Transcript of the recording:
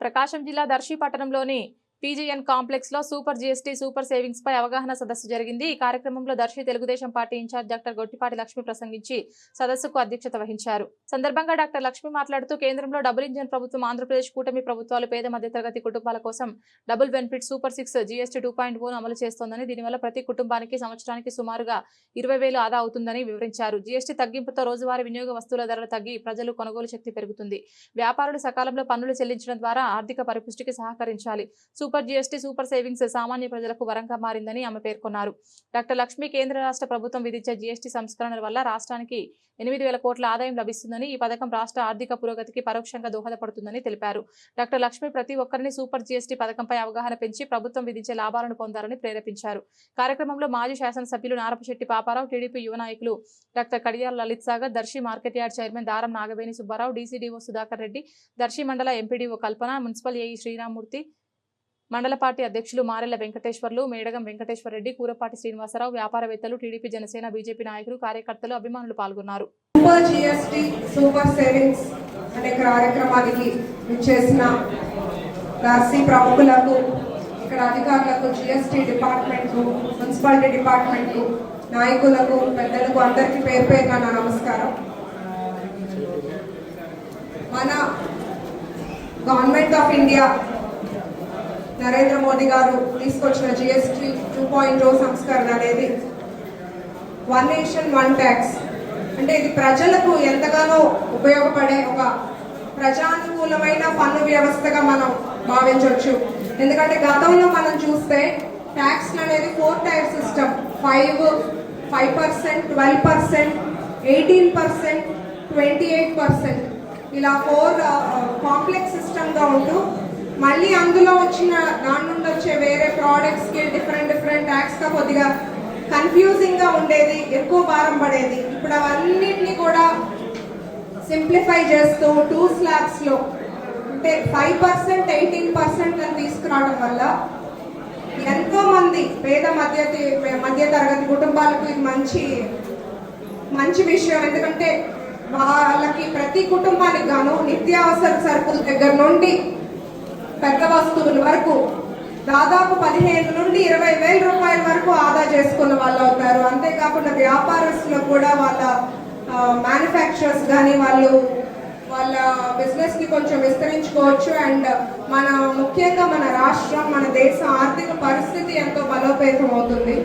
ప్రకాశం జిల్లా దర్శి పట్టణంలోని పీజీఎన్ కాంప్లెక్స్లో సూపర్ జీఎస్టీ సూపర్ సేవింగ్స్ పై అవగాహన సదస్సు జరిగింది. ఈ కార్యక్రమంలో Darsi Telugu Desam party incharge doctor Gottipati Lakshmi ప్రసంగించి సదస్సుకు అధ్యక్షత వహించారు. సందర్భంగా డాక్టర్ లక్ష్మి మాట్లాడుతూ కేంద్రంలో డబుల్ ఇంజన్ ప్రభుత్వం ఆంధ్రప్రదేశ్ కూటమి ప్రభుత్వాలు పేద మధ్యతరగతి కుటుంబాల కోసం double benefit super six GST two point అమలు చేస్తోందని దీనివల్ల ప్రతి కుటుంబానికి సంవత్సరానికి సుమారుగా ఇరవై వేలు ఆదా అవుతుందని వివరించారు. జీఎస్టీ తగ్గింపుతో రోజువారీ వినియోగ వస్తువుల ధరలు తగ్గి ప్రజలు కొనుగోలు శక్తి పెరుగుతుంది. వ్యాపారులు సకాలంలో పన్నులు చెల్లించడం ద్వారా ఆర్థిక పరిపుష్టికి సహకరించాలి. సూపర్ జీఎస్టీ సూపర్ సేవింగ్స్ సామాన్య ప్రజలకు వరంగా మారిందని ఆమె పేర్కొన్నారు. డాక్టర్ లక్ష్మి కేంద్ర రాష్ట్ర ప్రభుత్వం విధించే జీఎస్టీ సంస్కరణల వల్ల రాష్ట్రానికి ఎనిమిది వేల కోట్ల ఆదాయం లభిస్తుందని ఈ పథకం రాష్ట్ర ఆర్థిక పురోగతికి పరోక్షంగా దోహదపడుతుందని తెలిపారు. డాక్టర్ లక్ష్మి ప్రతి ఒక్కరిని సూపర్ జీఎస్టీ పథకంపై అవగాహన పెంచి ప్రభుత్వం విధించే లాభాలను పొందాలని ప్రేరేపించారు. కార్యక్రమంలో మాజీ శాసనసభ్యులు నారపశెట్టి పాపారావు టీడీపీ యువ నాయకులు doctor Kadiyala Lalit Sagar Darsi market yard chairman Daram Nagaveni Subbarao DCDO Sudhakar Reddy Darsi మండల MPDO Kalpana municipal AE Sriramamurthy మండల పార్టీ అధ్యక్షులు మారెల్ల వెంకటేశ్వర్లు మేడగం వెంకటేశ్వర రెడ్డి కూరపాటి శ్రీనివాసరావు వ్యాపారవేత్తలు టీడీపీ జనసేన బీజేపీ నాయకులు కార్యకర్తలు అభిమానులు పాల్గొన్నారు. సూపర్ జిఎస్టి సూపర్ సేవింగ్స్ అనే కార్యక్రమానికి చేసిన ప్రముఖులకు ఇక్కడ అధికారులకు జిఎస్టి డిపార్ట్మెంట్ మున్సిపాలిటీ డిపార్ట్మెంట్ నాయకులకు పెద్దలకు అందరికీ పేరు పేరున నా నమస్కారం. మన government of India Narendra Modi garu తీసుకొచ్చిన జిఎస్టీ టూ పాయింట్ సంస్కరణ అనేది వన్ నేషన్ వన్ ట్యాక్స్ అంటే ఇది ప్రజలకు ఎంతగానో ఉపయోగపడే ఒక ప్రజానుకూలమైన పన్ను వ్యవస్థగా మనం భావించవచ్చు ఎందుకంటే గతంలో మనం చూస్తే ట్యాక్స్ అనేది four tier system five five percent twelve percent eighteen percent twenty eight percent ఇలా ఫోర్ కాంప్లెక్స్ సిస్టమ్గా ఉంటూ మళ్ళీ అందులో వచ్చిన దాని నుండి వచ్చే వేరే ప్రోడక్ట్స్కి డిఫరెంట్ డిఫరెంట్ ట్యాక్స్గా కొద్దిగా కన్ఫ్యూజింగ్గా ఉండేది ఎక్కువ భారం పడేది. ఇప్పుడు అవన్నిటిని కూడా సింప్లిఫై చేస్తూ టూ స్లాబ్స్లో అంటే ఫైవ్ పర్సెంట్ ఎయిటీన్ పర్సెంట్ అని తీసుకురావడం వల్ల ఎంతో మంది పేద మధ్య మధ్య తరగతి కుటుంబాలకు ఇది మంచి మంచి విషయం. ఎందుకంటే వాళ్ళకి ప్రతి కుటుంబానికి గాను నిత్యావసర సరుకుల దగ్గర నుండి పెద్ద వస్తువుల వరకు దాదాపు పదిహేను నుండి ఇరవై వేల రూపాయల వరకు ఆదా చేసుకున్న వాళ్ళు అవుతారు. అంతేకాకుండా వ్యాపారస్తులు కూడా వాళ్ళ మ్యానుఫ్యాక్చరర్స్ కానీ వాళ్ళు వాళ్ళ బిజినెస్ని కొంచెం విస్తరించుకోవచ్చు. అండ్ మన ముఖ్యంగా మన రాష్ట్రం మన దేశ ఆర్థిక పరిస్థితి ఎంతో బలోపేతం అవుతుంది